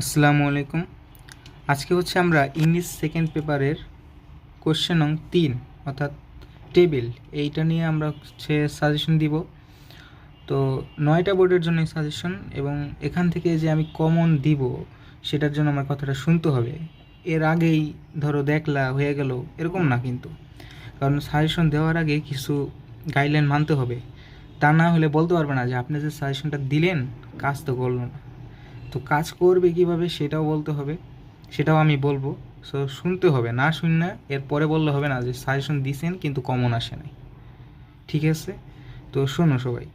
আসসালামু আলাইকুম। আজকে হচ্ছে আমরা ইংলিশ সেকেন্ড পেপারের কোশ্চেন নং তিন, অর্থাৎ টেবিল এইটা নিয়ে আমরা হচ্ছে সাজেশন দিব। তো নয়টা বোর্ডের জন্য সাজেশন এবং এখান থেকে যে আমি কমন দিব, সেটার জন্য আমার কথাটা শুনতে হবে। এর আগেই ধরো দেখলা, হয়ে গেল, এরকম না কিন্তু। কারণ সাজেশন দেওয়ার আগে কিছু গাইডলাইন মানতে হবে। তা না হলে বলতে পারবে না যে আপনি যে সাজেশনটা দিলেন, কাজ তো করল না। তো কাজ করবে কীভাবে সেটাও বলতে হবে, সেটাও আমি বলব। সো শুনতে হবে, না শুনলে এরপরে বললে হবে না যে সাজেশন দিছেন কিন্তু কমন আসে নাই। ঠিক আছে? তো শোনো সবাই,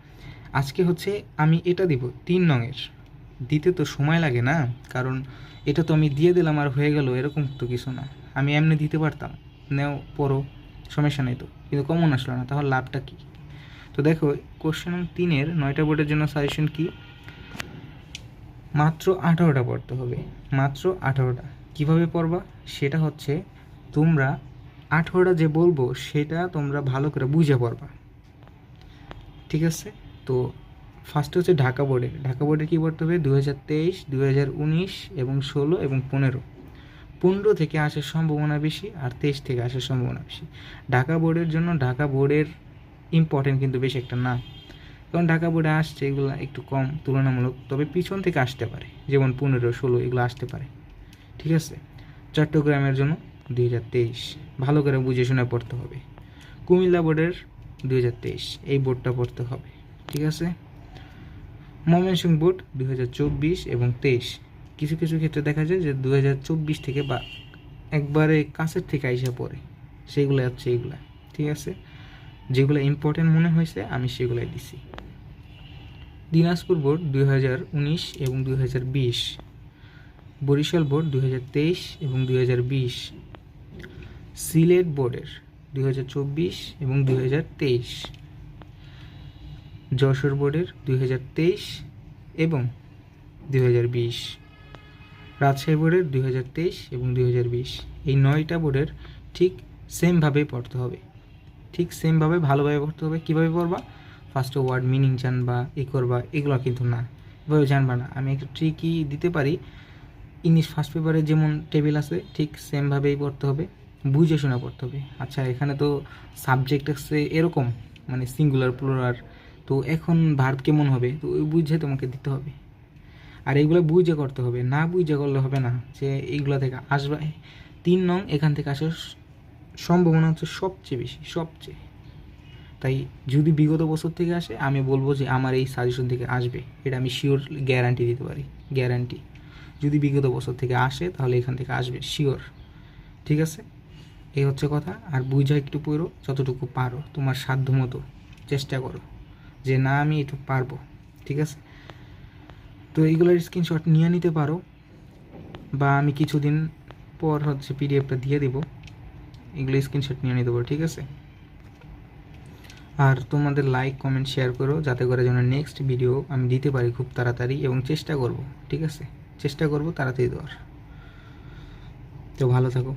আজকে হচ্ছে আমি এটা দিব, তিন নঙের দিতে তো সময় লাগে না, কারণ এটা তো আমি দিয়ে দিলাম আর হয়ে গেল, এরকম তো কিছু না। আমি এমনি দিতে পারতাম, নেও, পড়ো, সমস্যা নেই তো, কিন্তু কমন আসলো না, তাহলে লাভটা কী? তো দেখো কোশ্চেন তিনের, নয়টা বোর্ডের জন্য সাজেশন কী? মাত্র আঠারোটা পড়তে হবে। মাত্র আঠারোটা। কীভাবে পড়বা? সেটা হচ্ছে তোমরা আঠারোটা যে বলব, সেটা তোমরা ভালো করে বুঝে পড়বা। ঠিক আছে? তো ফার্স্ট হচ্ছে ঢাকা বোর্ডের ঢাকা বোর্ডে কী পড়তে হবে? দু হাজার তেইশ দু হাজার উনিশ এবং ষোলো এবং পনেরো। পনেরো থেকে আসার সম্ভাবনা বেশি আর তেইশ থেকে আসার সম্ভাবনা বেশি। ঢাকা বোর্ডের জন্য ঢাকা বোর্ডের ইম্পর্টেন্ট কিন্তু বেশি একটা না। কারণ ঢাকা বোর্ডে আসছে এগুলো একটু কম, তুলনামূলক। তবে পিছন থেকে আসতে পারে। যেমন পনেরো, ষোলো এগুলো আসতে পারে। ঠিক আছে? চট্টগ্রামের জন্য দুই হাজার তেইশ। ভালো করে বুঝে শুনে পড়তে হবে। কুমিল্লা বোর্ডের দুই হাজার তেইশ। এই বোর্ডটা পড়তে হবে। ঠিক আছে? ময়মনসিংহ বোর্ড দুই হাজার চব্বিশ এবং তেইশ। কিছু কিছু ক্ষেত্রে দেখা যায় যে দু হাজার চব্বিশ থেকে বা একবারে কাছের থেকে আইসা পড়ে। সেইগুলো হচ্ছে এইগুলা। ঠিক আছে? যেগুলো ইম্পর্টেন্ট মনে হয়েছে আমি সেগুলাই দিছি দিনাজপুর বোর্ড দুই হাজার উনিশ এবং দুই হাজার বিশ বরিশাল বোর্ড দুই হাজার তেইশ এবং দুই হাজার বিশ সিলেট বোর্ডের দুই হাজার চব্বিশ এবং দুই হাজার তেইশ যশোর বোর্ডের দুই হাজার তেইশ এবং দুই হাজার বিশ রাজশাহী বোর্ডের দুই হাজার তেইশ এবং দুই হাজার বিশ এই নয়টা বোর্ডের ঠিক সেমভাবেই পড়তে হবে ঠিক সেমভাবে ভালোভাবে পড়তে হবে। কীভাবে পড়বা ফার্স্টে ওয়ার্ড মিনিং জানবা ই করবা, এগুলো কিন্তু না। এভাবে জানবা না। আমি একটু ট্রিকই দিতে পারি। ইংলিশ ফার্স্ট পেপারে যেমন টেবিল আছে, ঠিক সেমভাবেই পড়তে হবে। বুঝে শোনা পড়তে হবে। আচ্ছা এখানে তো সাবজেক্ট আছে এরকম মানে সিঙ্গুলার প্লুরার তো এখন ভার্ব কেমন হবে? তো ওই বুঝে তোমাকে দিতে হবে। আর এইগুলো বুঝে করতে হবে। না বুঝে করলে হবে না যে এইগুলো থেকে আসবে। তিন নং, এখান থেকে আসার সম্ভাবনা হচ্ছে সবচেয়ে বেশি, সবচেয়ে। তাই যদি বিগত বছর থেকে আসে, আমি বলব যে আমার এই সাজেশন থেকে আসবে। এটা আমি শিওর গ্যারান্টি দিতে পারি গ্যারান্টি যদি বিগত বছর থেকে আসে, তাহলে এখান থেকে আসবে শিওর ঠিক আছে? এই হচ্ছে কথা। আর বুঝা একটু পড়ো, যতটুকু পারো, তোমার সাধ্য মতো চেষ্টা করো, যে না, আমি একটু পারব। ঠিক আছে? তো এইগুলোর স্ক্রিনশট নিয়ে নিতে পারো, বা আমি কিছুদিন পর হচ্ছে পিডিএফটা দিয়ে দেবো। এগুলো স্ক্রিনশট নিয়ে নিতে পারো, ঠিক আছে? আর তোমাদের লাইক কমেন্ট শেয়ার করো, যাতে করে যেন নেক্সট ভিডিও আমি দিতে পারি খুব তাড়াতাড়ি এবং চেষ্টা করব, ঠিক আছে? চেষ্টা করব তাড়াতাড়ি দেওয়ার। তো ভালো থাকো।